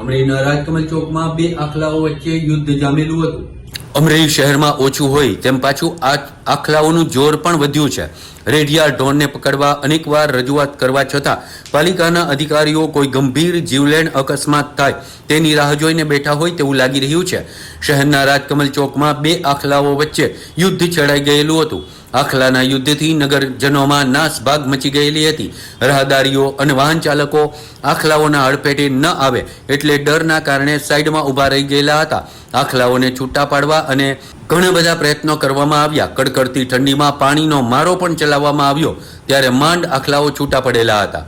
અમરેલીના રાજકમલ ચોકમાં બે આખલાઓ વચ્ચે યુદ્ધ જામેલું હતું. અમરેલી શહેરમાં ઓછું હોય તેમ પાછું આ આખલાઓનું જોર પણ વધ્યું છે. રેડિયા ઢોરને પકડવા અનેકવાર રજૂઆત કરવા છતાં પાલિકાના અધિકારીઓ કોઈ ગંભીર જીવલેણ અકસ્માત થાય તેની રાહ જોઈને બેઠા હોય તેવું લાગી રહ્યું છે. શહેરના રાજકમલ ચોકમાં બે આખલાઓ વચ્ચે યુદ્ધ છેડાઈ ગયેલું હતું. આખલાના યુદ્ધથી નગરજનોમાં નાસભાગ મચી ગયેલી હતી. રાહદારીઓ અને વાહન ચાલકો આખલાઓના હડફેટે ન આવે એટલે ડરના કારણે સાઈડમાં ઊભા રહી ગયેલા હતા. આખલાઓને છૂટા પાડવા અને ઘણા બધા પ્રયત્નો કરવામાં આવ્યા. કડકડતી ઠંડીમાં પાણીનો મારો પણ ચલાવવામાં આવ્યો. ત્યારે માંડ આખલાઓ છૂટા પડેલા હતા.